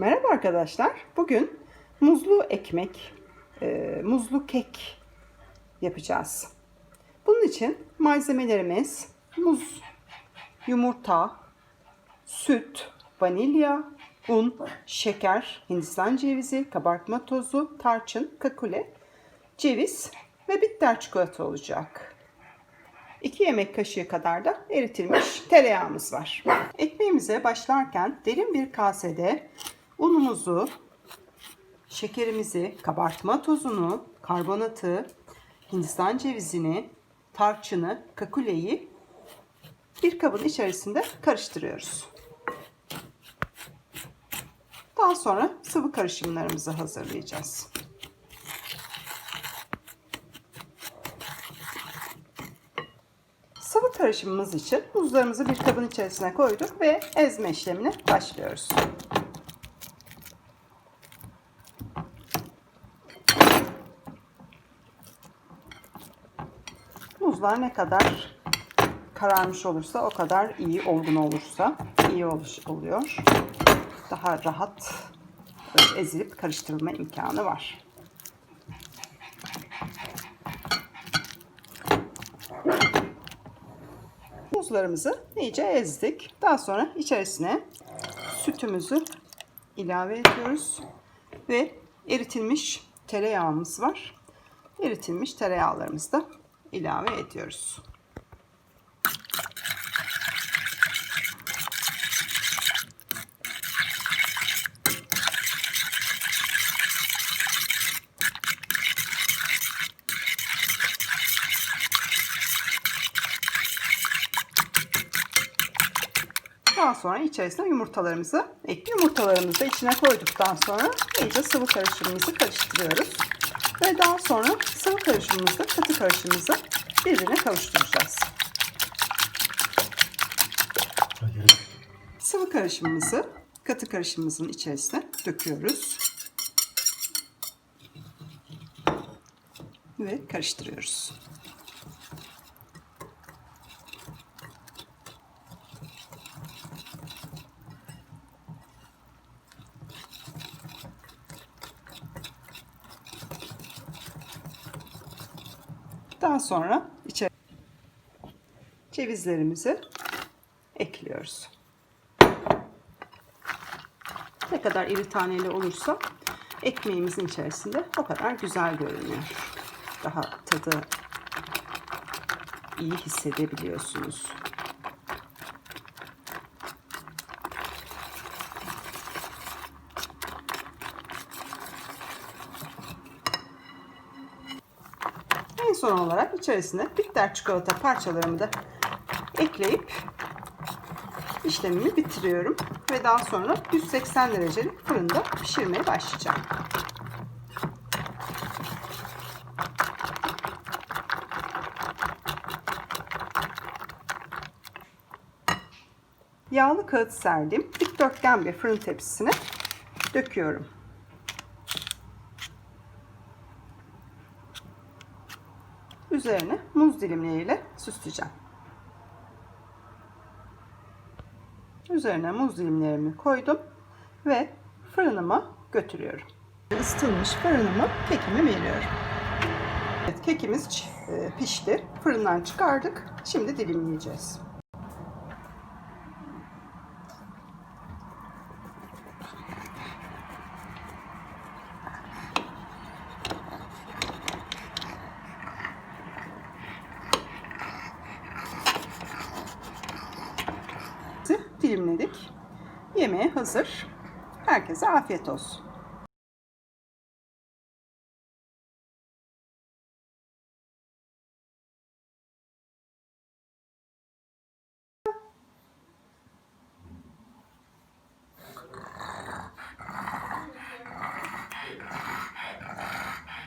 Merhaba arkadaşlar. Bugün muzlu ekmek, e, muzlu kek yapacağız. Bunun için malzemelerimiz muz, yumurta, süt, vanilya, un, şeker, hindistan cevizi, kabartma tozu, tarçın, kakule, ceviz ve bitter çikolata olacak. 2 yemek kaşığı kadar da eritilmiş tereyağımız var. Ekmeğimize başlarken derin bir kasede unumuzu, şekerimizi, kabartma tozunu, karbonatı, hindistan cevizini, tarçını, kakuleyi bir kabın içerisinde karıştırıyoruz. Daha sonra sıvı karışımlarımızı hazırlayacağız. Sıvı karışımımız için buzlarımızı bir kabın içerisine koyduk ve ezme işlemine başlıyoruz. Buzlar ne kadar kararmış olursa o kadar iyi, olgun olursa iyi oluyor. Daha rahat ezilip karıştırılma imkanı var. Muzlarımızı iyice ezdik. Daha sonra içerisine sütümüzü ilave ediyoruz. Ve eritilmiş tereyağımız var. Eritilmiş tereyağlarımızı da ilave ediyoruz. Daha sonra içerisine yumurtalarımızı ekli yumurtalarımızı da içine koyduktan sonra iyice sıvı karışımımızı karıştırıyoruz. Ve daha sonra sıvı karışımımızı, katı karışımımızı birbirine kavuşturacağız. Sıvı karışımımızı katı karışımımızın içerisine döküyoruz. Ve karıştırıyoruz. Daha sonra içe cevizlerimizi ekliyoruz. Ne kadar iri taneli olursa ekmeğimizin içerisinde o kadar güzel görünüyor. Daha tadı iyi hissedebiliyorsunuz. Son olarak içerisine bitter çikolata parçalarımı da ekleyip işlemimi bitiriyorum. Ve daha sonra 180 derecelik fırında pişirmeye başlayacağım. Yağlı kağıt serdiğim dikdörtgen bir fırın tepsisine döküyorum. Üzerine muz dilimleriyle süsleyeceğim. Üzerine muz dilimlerimi koydum ve fırınıma götürüyorum. Isıtılmış fırınıma kekimi veriyorum. Evet, kekimiz e, pişti. Fırından çıkardık. Şimdi dilimleyeceğiz. Yemeğe hazır. Herkese afiyet olsun.